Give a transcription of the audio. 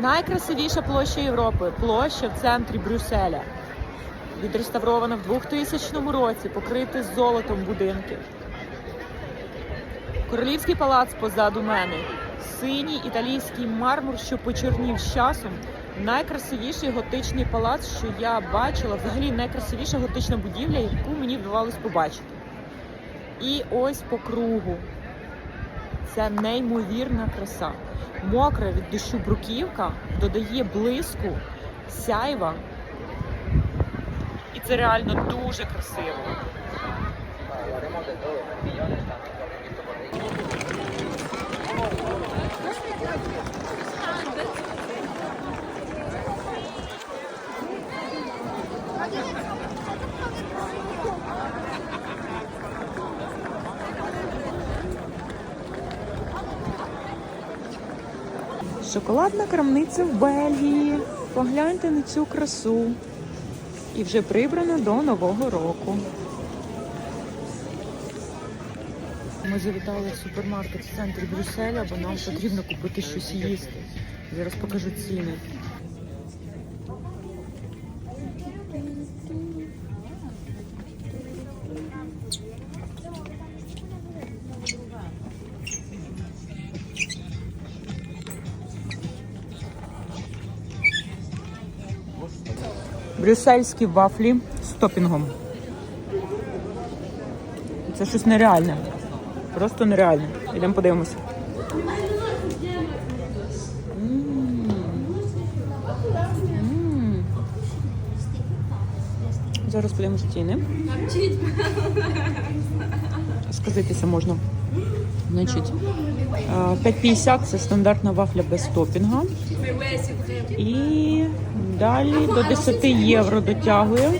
Найкрасивіша площа Європи площа в центрі Брюсселя. Відреставрована в 2000 році, покрита золотом будинки. Королівський палац позаду мене. Синій італійський мармур, що почорнів з часом. Найкрасивіший готичний палац, що я бачила, взагалі найкрасивіша готична будівля, яку мені вдавалось побачити. І ось по кругу. Це неймовірна краса. Мокра від дощу бруківка додає блиску, сяйва. І це реально дуже красиво. Шоколадна крамниця в Бельгії. Погляньте на цю красу. І вже прибрано до Нового року. Ми завітали в супермаркет в центрі Брюсселя, бо нам потрібно купити щось їсти. Зараз покажу ціни. Брюссельські вафлі з топінгом. Це щось нереальне. Просто нереальне. Йдемо подивимося. Зараз подивимося ціни. Сказитися можна. Значить, е, 5,50 це стандартна вафля без топінга. І далі до 10 євро дотягуємо.